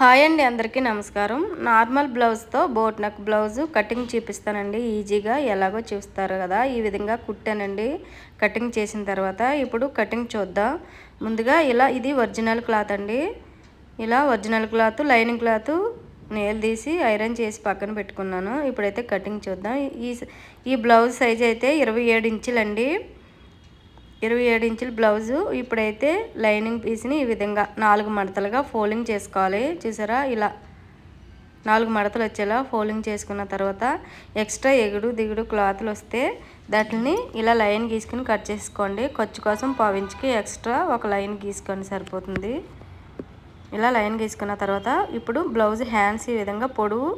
Hi అండి అందరికీ నమస్కారం. నార్మల్ బ్లౌజ్తో బోట్ నెక్ బ్లౌజ్ కటింగ్ చూపిస్తానండి. ఈజీగా ఎలాగో చూస్తారు కదా. ఈ విధంగా కుట్టానండి. కటింగ్ చేసిన తర్వాత ఇప్పుడు కటింగ్ చూద్దాం. ముందుగా ఇలా ఇది ఒరిజినల్ క్లాత్ అండి. ఇలా ఒరిజినల్ క్లాత్ లైనింగ్ క్లాత్ నేలు తీసి ఐరన్ చేసి పక్కన పెట్టుకున్నాను. ఇప్పుడైతే కటింగ్ చూద్దాం. ఈ ఈ బ్లౌజ్ సైజ్ అయితే ఇరవై ఏడు ఇంచులండి. ఇరవై ఏడు ఇంచుల బ్లౌజు. ఇప్పుడైతే లైనింగ్ పీస్ని ఈ విధంగా నాలుగు మడతలుగా ఫోల్డింగ్ చేసుకోవాలి. చూసారా? ఇలా నాలుగు మడతలు వచ్చేలా ఫోల్డింగ్ చేసుకున్న తర్వాత ఎక్స్ట్రా ఎగుడు దిగుడు క్లాత్లు వస్తే దాటిని ఇలా లైన్ గీసుకుని కట్ చేసుకోండి. ఖర్చు కోసం పావించుకి ఎక్స్ట్రా ఒక లైన్ గీసుకోండి సరిపోతుంది. ఇలా లైన్ గీసుకున్న తర్వాత ఇప్పుడు బ్లౌజ్ హ్యాండ్స్ ఈ విధంగా పొడువు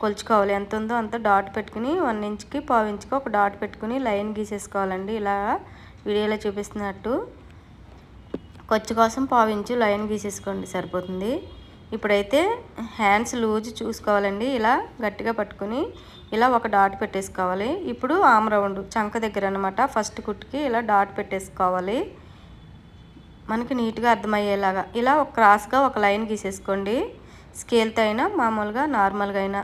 కొలుచుకోవాలి. ఎంత ఉందో అంత డాట్ పెట్టుకుని వన్ ఇంచ్కి పావు ఇంచ్కి ఒక డాట్ పెట్టుకుని లైన్ గీసేసుకోవాలండి. ఇలా వీడియోలో చూపిస్తున్నట్టు ఖర్చు కోసం పావు ఇంచు లైన్ గీసేసుకోండి సరిపోతుంది. ఇప్పుడైతే హ్యాండ్స్ లూజ్ చూసుకోవాలండి ఇలా గట్టిగా పట్టుకుని ఇలా ఒక డాట్ పెట్టేసుకోవాలి. ఇప్పుడు ఆమ్ రౌండ్ చంక దగ్గర అనమాట ఫస్ట్ కుట్టుకి ఇలా డాట్ పెట్టేసుకోవాలి. మనకి నీట్గా అర్థమయ్యేలాగా ఇలా ఒక క్రాస్గా ఒక లైన్ గీసేసుకోండి. స్కేల్తో అయినా మామూలుగా నార్మల్గా అయినా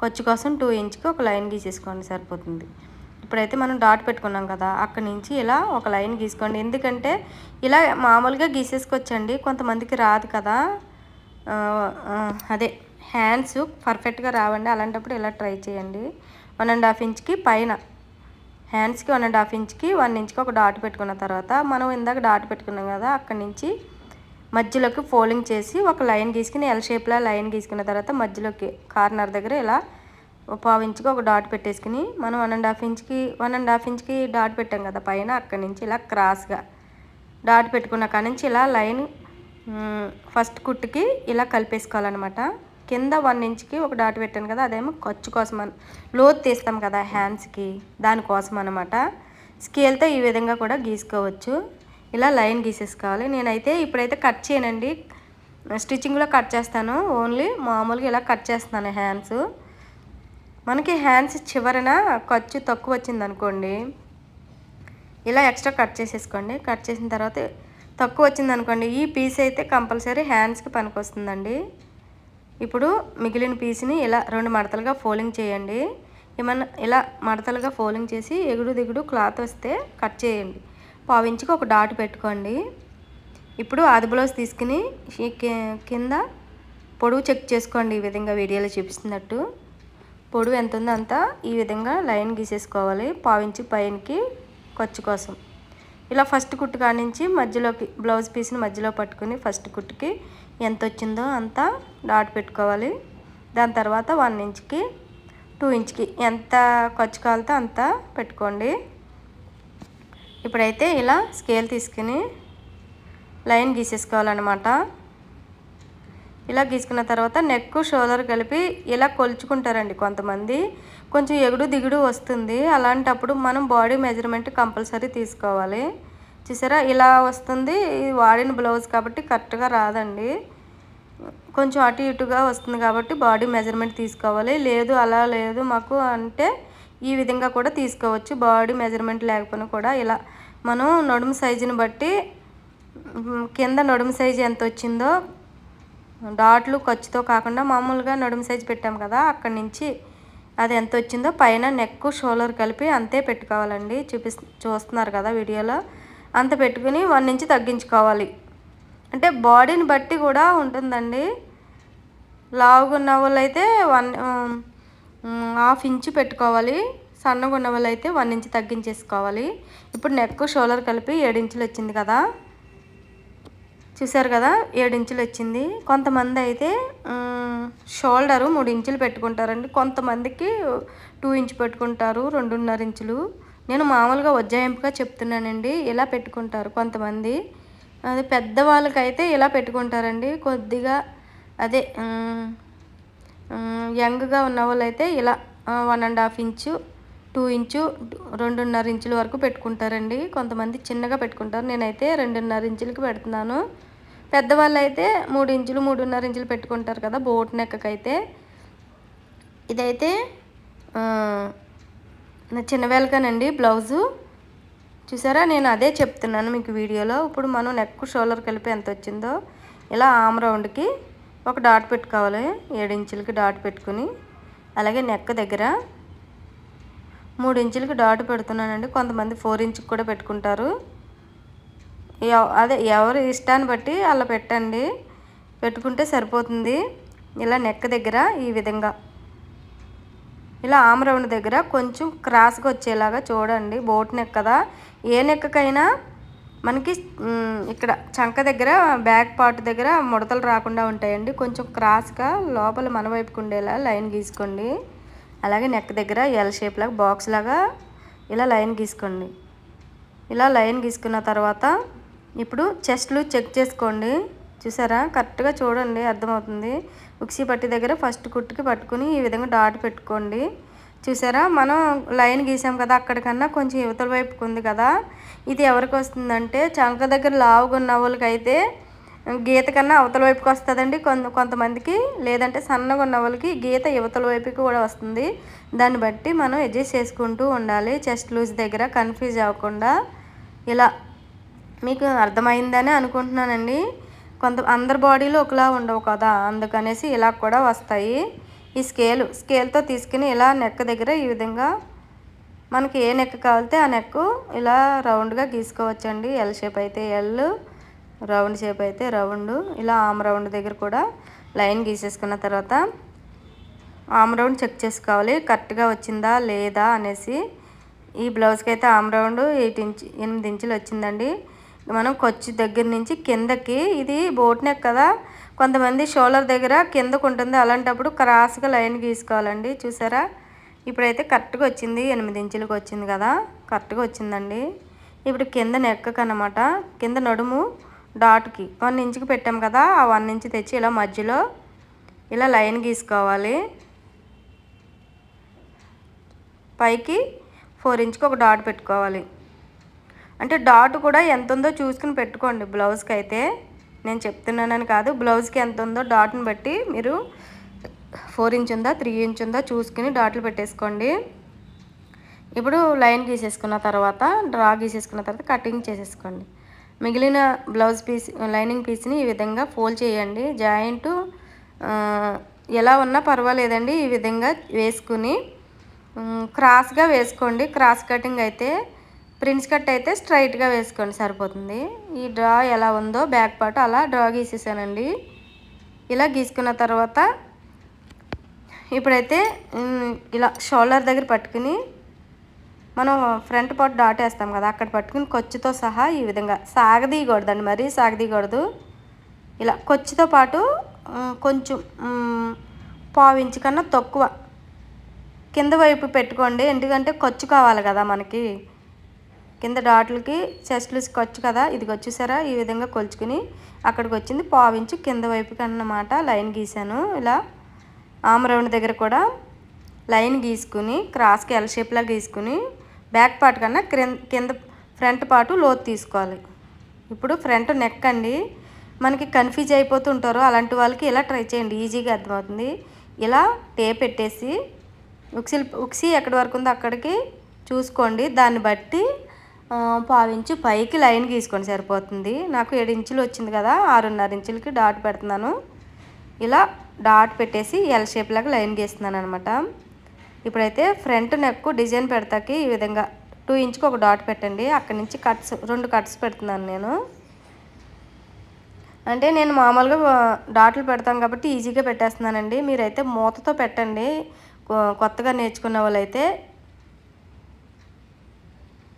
ఖర్చు కోసం టూ ఇంచ్కి ఒక లైన్ గీసేసుకోండి సరిపోతుంది. ఇప్పుడైతే మనం డాట్ పెట్టుకున్నాం కదా అక్కడి నుంచి ఇలా ఒక లైన్ గీసుకోండి. ఎందుకంటే ఇలా మామూలుగా గీసేసుకొచ్చండి కొంతమందికి రాదు కదా. అదే హ్యాండ్స్ పర్ఫెక్ట్గా రావండి అలాంటప్పుడు ఇలా ట్రై చేయండి. వన్ అండ్ హాఫ్ ఇంచ్కి పైన హ్యాండ్స్కి వన్ అండ్ హాఫ్ ఇంచ్కి వన్ ఇంచ్కి ఒక డాట్ పెట్టుకున్న తర్వాత మనం ఇందాక డాట్ పెట్టుకున్నాం కదా అక్కడి నుంచి మధ్యలోకి ఫోల్డింగ్ చేసి ఒక లైన్ గీసుకుని ఎల్ షేప్లో లైన్ గీసుకున్న తర్వాత మధ్యలోకి కార్నర్ దగ్గర ఇలా పావు ఇంచుకి ఒక డాట్ పెట్టేసుకుని మనం వన్ అండ్ హాఫ్ ఇంచ్కి వన్ అండ్ హాఫ్ ఇంచ్కి డాట్ పెట్టాం కదా పైన అక్కడి నుంచి ఇలా క్రాస్గా. డాట్ పెట్టుకున్న కాడి నుంచి ఇలా లైన్ ఫస్ట్ కుట్టుకి ఇలా కలిపేసుకోవాలన్నమాట. కింద వన్ ఇంచ్కి ఒక డాట్ పెట్టాను కదా అదేమో ఖర్చు కోసం అని లోతు తీస్తాం కదా హ్యాండ్స్కి దానికోసం అనమాట స్కేల్తో ఈ విధంగా కూడా గీసుకోవచ్చు. ఇలా లైన్ గీసేసుకోవాలి. నేనైతే ఇప్పుడైతే కట్ చేయనండి. స్టిచ్చింగ్లో కట్ చేస్తాను. ఓన్లీ మామూలుగా ఇలా కట్ చేస్తున్నాను హ్యాండ్స్. మనకి హ్యాండ్స్ చివరన ఖర్చు తక్కువ వచ్చింది అనుకోండి ఇలా ఎక్స్ట్రా కట్ చేసేసుకోండి. కట్ చేసిన తర్వాత తక్కువ వచ్చింది అనుకోండి ఈ పీస్ అయితే కంపల్సరీ హ్యాండ్స్కి పనికి వస్తుందండి ఇప్పుడు మిగిలిన పీస్ని ఇలా రెండు మడతలుగా ఫోల్డింగ్ చేయండి. ఏమన్నా ఇలా మడతలుగా ఫోల్డింగ్ చేసి ఎగుడు దిగుడు క్లాత్ వస్తే కట్ చేయండి. పావించుకు ఒక డాట్ పెట్టుకోండి. ఇప్పుడు ఆది బ్లౌజ్ తీసుకుని కింద పొడవు చెక్ చేసుకోండి. ఈ విధంగా వీడియోలో చూపిస్తున్నట్టు. పొడవు ఎంత ఉందో అంతా ఈ విధంగా లైన్ గీసేసుకోవాలి పావించి పైనకి ఖర్చు కోసం. ఇలా ఫస్ట్ కుట్టు కానించి నుంచి మధ్యలోకి బ్లౌజ్ పీస్ని మధ్యలో పట్టుకుని ఫస్ట్ కుట్టుకి ఎంత వచ్చిందో అంత డాట్ పెట్టుకోవాలి. దాని తర్వాత వన్ ఇంచ్కి టూ ఇంచ్కి ఎంత ఖర్చు కావాలితే అంత పెట్టుకోండి. ఇప్పుడైతే ఇలా స్కేల్ తీసుకుని లైన్ గీసేసుకోవాలన్నమాట. ఇలా గీసుకున్న తర్వాత నెక్ షోల్డర్ కలిపి ఇలా కొలుచుకుంటారండి కొంతమంది. కొంచెం ఎగుడు దిగుడు వస్తుంది. అలాంటప్పుడు మనం బాడీ మెజర్మెంట్ కంపల్సరీ తీసుకోవాలి. చూసారా? ఇలా వస్తుంది. వాడిన బ్లౌజ్ కాబట్టి కరెక్ట్గా రాదండి. కొంచెం అటు ఇటుగా వస్తుంది కాబట్టి బాడీ మెజర్మెంట్ తీసుకోవాలి. లేదు అలా లేదు మాకు అంటే ఈ విధంగా కూడా తీసుకోవచ్చు. బాడీ మెజర్మెంట్ లేకపోయినా కూడా ఇలా మనం నడుము సైజుని బట్టి కింద నడుము సైజు ఎంత వచ్చిందో డాట్లు ఖర్చుతో కాకుండా మామూలుగా నడుము సైజు పెట్టాం కదా అక్కడి నుంచి అది ఎంత వచ్చిందో పైన నెక్ షోల్డర్ కలిపి అంతే పెట్టుకోవాలండి. చూపి చూస్తున్నారు కదా వీడియోలో. అంత పెట్టుకుని వన్ నుంచి తగ్గించుకోవాలి. అంటే బాడీని బట్టి కూడా ఉంటుందండి. లావుగా ఉన్న వాళ్ళు అయితే వన్ హాఫ్ ఇంచు పెట్టుకోవాలి. సన్నగా ఉన్న వాళ్ళు అయితే వన్ ఇంచ్ తగ్గించేసుకోవాలి. ఇప్పుడు నెక్ షోల్డర్ కలిపి ఏడించులు వచ్చింది కదా. చూసారు కదా ఏడించులు వచ్చింది. కొంతమంది అయితే షోల్డరు మూడు ఇంచులు పెట్టుకుంటారండి. కొంతమందికి టూ ఇంచ్ పెట్టుకుంటారు రెండున్నర ఇంచులు. నేను మామూలుగా ఉజ్జాయింపుగా చెప్తున్నానండి ఇలా పెట్టుకుంటారు కొంతమంది. అది పెద్దవాళ్ళకైతే ఇలా పెట్టుకుంటారండి. కొద్దిగా అదే యంగ్గా ఉన్న వాళ్ళైతే ఇలా one and half inch two inch రెండున్నర ఇంచుల వరకు పెట్టుకుంటారండి. కొంతమంది చిన్నగా పెట్టుకుంటారు. నేనైతే రెండున్నర ఇంచులకి పెడుతున్నాను. పెద్దవాళ్ళు అయితే మూడు ఇంచులు మూడున్నర ఇంచులు పెట్టుకుంటారు కదా బోట్ నెక్కకైతే. ఇదైతే చిన్న వేలకనండి బ్లౌజు. చూసారా? నేను అదే చెప్తున్నాను మీకు వీడియోలో. ఇప్పుడు మనం నెక్ షోల్డర్ కలిపి ఎంత వచ్చిందో. ఇలా ఆమ్ రౌండ్కి ఒక డాట్ పెట్టుకోవాలి. ఏడించులకి డాట్ పెట్టుకుని. అలాగే నెక్ దగ్గర మూడు ఇంచులకి డాట్ పెడుతున్నానండి. కొంతమంది ఫోర్ ఇంచుకి కూడా పెట్టుకుంటారు. అదే ఎవరి ఇష్టాన్ని బట్టి అలా పెట్టండి. పెట్టుకుంటే సరిపోతుంది. ఇలా నెక్ దగ్గర ఈ విధంగా. ఇలా ఆమరౌండ్ దగ్గర కొంచెం క్రాస్గా వచ్చేలాగా చూడండి. బోట్ నెక్ కదా. ఏ నెక్కకైనా మనకి ఇక్కడ చంక దగ్గర బ్యాక్ పార్ట్ దగ్గర ముడతలు రాకుండా ఉంటాయండి. కొంచెం క్రాస్గా లోపల మన వైపుకు ఉండేలా లైన్ గీసుకోండి. అలాగే నెక్ దగ్గర ఎల్ షేప్ లాగా బాక్స్ లాగా ఇలా లైన్ గీసుకోండి. ఇలా లైన్ గీసుకున్న తర్వాత ఇప్పుడు చెస్ట్లు చెక్ చేసుకోండి. చూసారా? కరెక్ట్గా చూడండి అర్థమవుతుంది. ఉక్సీ పట్టి దగ్గర ఫస్ట్ కుట్టుకి పట్టుకుని ఈ విధంగా డాట్ పెట్టుకోండి. చూసారా? మనం లైన్ గీసాం కదా అక్కడికన్నా కొంచెం యువతల వైపుకు ఉంది కదా. ఇది ఎవరికి వస్తుందంటే చంక దగ్గర లావుగా ఉన్న వాళ్ళకి అయితే గీత కన్నా అవతల వైపుకి వస్తుందండి కొంత కొంతమందికి. లేదంటే సన్నగా ఉన్న వాళ్ళకి గీత యువతల వైపుకి కూడా వస్తుంది. దాన్ని బట్టి మనం అడ్జస్ట్ చేసుకుంటూ ఉండాలి. చెస్ట్ లూజ్ దగ్గర కన్ఫ్యూజ్ అవ్వకుండా. ఇలా మీకు అర్థమైందని అనుకుంటున్నానండి. కొంత అందరి బాడీలు ఒకలా ఉండవు కదా అందుకనేసి ఇలా కూడా వస్తాయి. ఈ స్కేలు స్కేల్తో తీసుకుని ఇలా నెక్ దగ్గర ఈ విధంగా మనకి ఏ నెక్ కావాలితే ఆ నెక్ ఇలా రౌండ్గా గీసుకోవచ్చండి. ఎల్ షేప్ అయితే ఎల్ రౌండ్ షేప్ అయితే రౌండ్ ఇలా ఆమ్ రౌండ్ దగ్గర కూడా లైన్ గీసేసుకున్న తర్వాత ఆమ్ రౌండ్ చెక్ చేసుకోవాలి. కరెక్ట్గా వచ్చిందా లేదా అనేసి ఈ బ్లౌజ్కి అయితే ఆమ్ రౌండ్ ఎయిట్ ఇంచ్ ఎనిమిది ఇంచులు వచ్చిందండి. మనం కొచ్చి దగ్గర నుంచి కిందకి ఇది బోట్ నెక్ కదా కొంతమంది షోల్డర్ దగ్గర కిందకు ఉంటుంది. అలాంటప్పుడు క్రాస్గా లైన్ గీసుకోవాలండి. చూసారా? ఇప్పుడైతే కరెక్ట్గా వచ్చింది. ఎనిమిది ఇంచులకు వచ్చింది కదా కరెక్ట్గా వచ్చిందండి. ఇప్పుడు కింద నెక్ అనమాట కింద నడుము డాట్కి. వన్ ఇంచుకి పెట్టాం కదా ఆ వన్ ఇంచ్ తెచ్చి ఇలా మధ్యలో ఇలా లైన్ గీసుకోవాలి. పైకి ఫోర్ ఇంచ్కి ఒక డాట్ పెట్టుకోవాలి. అంటే డాట్ కూడా ఎంత ఉందో చూసుకుని పెట్టుకోండి బ్లౌజ్కి అయితే నేను చెప్తున్నానని కాదు బ్లౌజ్కి ఎంత ఉందో డాట్ని బట్టి మీరు ఫోర్ ఇంచ్ ఉందా త్రీ ఇంచ్ ఉందా చూసుకుని డాట్లు పెట్టేసుకోండి. ఇప్పుడు లైన్ గీసేసుకున్న తర్వాత డ్రా గీసేసుకున్న తర్వాత కటింగ్ చేసేసుకోండి. మిగిలిన బ్లౌజ్ పీస్ లైనింగ్ పీస్ని ఈ విధంగా ఫోల్డ్ చేయండి. జాయింట్ ఎలా ఉన్నా పర్వాలేదండి ఈ విధంగా వేసుకుని క్రాస్గా వేసుకోండి. క్రాస్ కటింగ్ అయితే ప్రిన్స్ కట్ అయితే స్ట్రైట్గా వేసుకోండి సరిపోతుంది. ఈ డ్రా ఎలా ఉందో బ్యాక్ పార్ట్ అలా డ్రా గీసేసానండి. ఇలా గీసుకున్న తర్వాత ఇప్పుడైతే ఇలా షోల్డర్ దగ్గర పట్టుకుని మనం ఫ్రంట్ పార్ట్ డాట్ వేస్తాం కదా అక్కడ పట్టుకుని కొచ్చుతో సహా ఈ విధంగా సాగదీయకూడదండి మరీ సాగదీయకూడదు. ఇలా కొచ్చుతో పాటు కొంచెం పావించి పావు కన్నా తక్కువ కింద వైపు పెట్టుకోండి ఎందుకంటే ఖర్చు కావాలి కదా మనకి. కింద డాట్లకి చెస్ట్లు ఖర్చు కదా ఇది వచ్చేసారా? ఈ విధంగా కొలుచుకుని అక్కడికి వచ్చింది. పావించు కింద వైపుకి అన్నమాట లైన్ గీసాను ఇలా ఆమ్ రౌండ్ దగ్గర కూడా లైన్ గీసుకుని క్రాస్కి ఎల్ షేప్లా గీసుకుని బ్యాక్ పార్ట్ కన్నా కింద ఫ్రంట్ పార్ట్ లోతు తీసుకోవాలి. ఇప్పుడు ఫ్రంట్ నెక్ అండి. మనకి కన్ఫ్యూజ్ అయిపోతుంటారు అలాంటి వాళ్ళకి ఇలా ట్రై చేయండి. ఈజీగా అర్థమవుతుంది. ఇలా టేప్ పెట్టేసి ఉక్సిల్ ఉక్సి ఎక్కడి వరకు ఉందో అక్కడికి చూసుకోండి. దాన్ని బట్టి పావించు పైకి లైన్ గీసుకోండి సరిపోతుంది. నాకు ఏడు ఇంచులు వచ్చింది కదా ఆరున్నర ఇంచులకి డాట్ పెడుతున్నాను. ఇలా డాట్ పెట్టేసి ఎల్ షేప్ లాగా లైన్ గీస్తున్నాను అనమాట ఇప్పుడైతే ఫ్రంట్ నెక్ డిజైన్ పెడతాకి ఈ విధంగా టూ ఇంచ్కి ఒక డాట్ పెట్టండి. అక్కడి నుంచి కట్స్ రెండు కట్స్ పెడుతున్నాను నేను. అంటే నేను మామూలుగా డాట్లు పెడతాను కాబట్టి ఈజీగా పెట్టేస్తున్నానండి. మీరైతే మూతతో పెట్టండి. కొ- కొత్తగా నేర్చుకున్న వాళ్ళైతే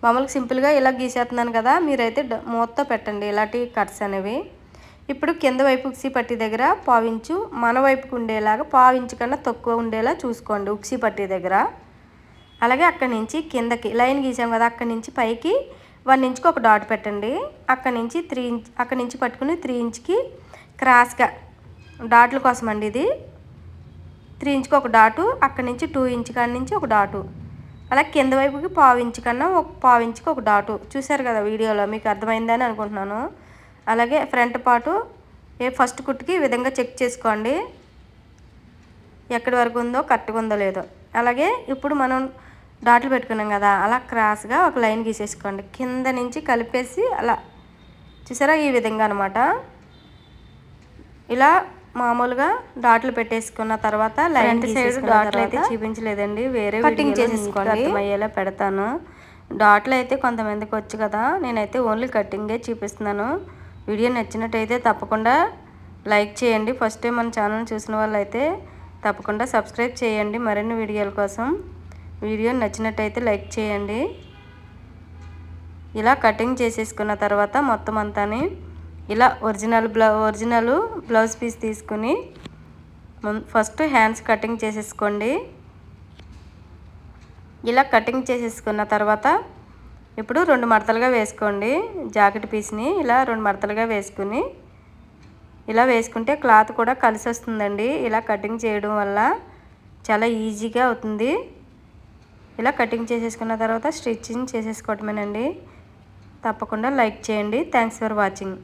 మామూలుగా సింపుల్గా ఇలా గీసేస్తున్నాను కదా మీరైతే డ- మూతతో పెట్టండి. ఇలాంటి కట్స్ అనేవి. ఇప్పుడు కింద వైపు ఉక్సీ పట్టి దగ్గర పావించు మన వైపుకు ఉండేలాగా పావించు కన్నా తక్కువ ఉండేలా చూసుకోండి ఉక్సీ పట్టి దగ్గర. అలాగే అక్కడి నుంచి కిందకి లైన్ గీసాం కదా అక్కడి నుంచి పైకి వన్ ఇంచ్కి ఒక డాట్ పెట్టండి. అక్కడి నుంచి త్రీ ఇంచ్ అక్కడి నుంచి పట్టుకుని త్రీ ఇంచ్కి క్రాస్గా డాట్ల కోసం అండి ఇది. త్రీ ఇంచ్కి ఒక డాటు అక్కడి నుంచి టూ ఇంచ్ కాడి నుంచి ఒక డాటు. అలా కింద వైపుకి పావించి కన్నా ఒక పావు ఒక డాటు. చూశారు కదా వీడియోలో మీకు అర్థమైందని అనుకుంటున్నాను. అలాగే ఫ్రంట్ పాటు ఏ ఫస్ట్ కుట్టుకి ఈ విధంగా చెక్ చేసుకోండి. ఎక్కడి వరకు ఉందో కరెక్ట్గా ఉందో లేదో. అలాగే ఇప్పుడు మనం డాట్లు పెట్టుకున్నాం కదా అలా క్రాస్గా ఒక లైన్ గీసేసుకోండి. కింద నుంచి కలిపేసి అలా. చూసారా ఈ విధంగా అనమాట ఇలా మామూలుగా డాట్లు పెట్టేసుకున్న తర్వాత లైన్ సైడ్ డాట్లు అయితే చూపించలేదండి. వేరే కటింగ్ చేసేసుకోండి. అర్థమయ్యేలా పెడతాను. డాట్లు అయితే కొంతమందికి వచ్చు కదా నేనైతే ఓన్లీ కటింగే చూపిస్తున్నాను. వీడియో నచ్చినట్టయితే తప్పకుండా లైక్ చేయండి. ఫస్ట్ టైం మన ఛానల్ చూసిన వాళ్ళైతే తప్పకుండా సబ్స్క్రైబ్ చేయండి మరిన్ని వీడియోల కోసం. వీడియో నచ్చినట్టయితే లైక్ చేయండి. ఇలా కటింగ్ చేసేసుకున్న తర్వాత మొత్తం అంతాని ఇలా original blouse original blouse piece తీసుకుని ఫస్ట్ హ్యాండ్స్ కటింగ్ చేసేసుకోండి. ఇలా కటింగ్ చేసేసుకున్న తర్వాత ఇప్పుడు రెండు మడతలుగా వేసుకోండి జాకెట్ పీస్ని. ఇలా రెండు మడతలుగా వేసుకుని ఇలా వేసుకుంటే క్లాత్ కూడా కలిసి వస్తుందండి. ఇలా కటింగ్ చేయడం వల్ల చాలా ఈజీగా అవుతుంది. ఇలా కటింగ్ చేసేసుకున్న తర్వాత స్టిచ్చింగ్ చేసేసుకోవటమేనండి. తప్పకుండా లైక్ చేయండి. Thanks for watching.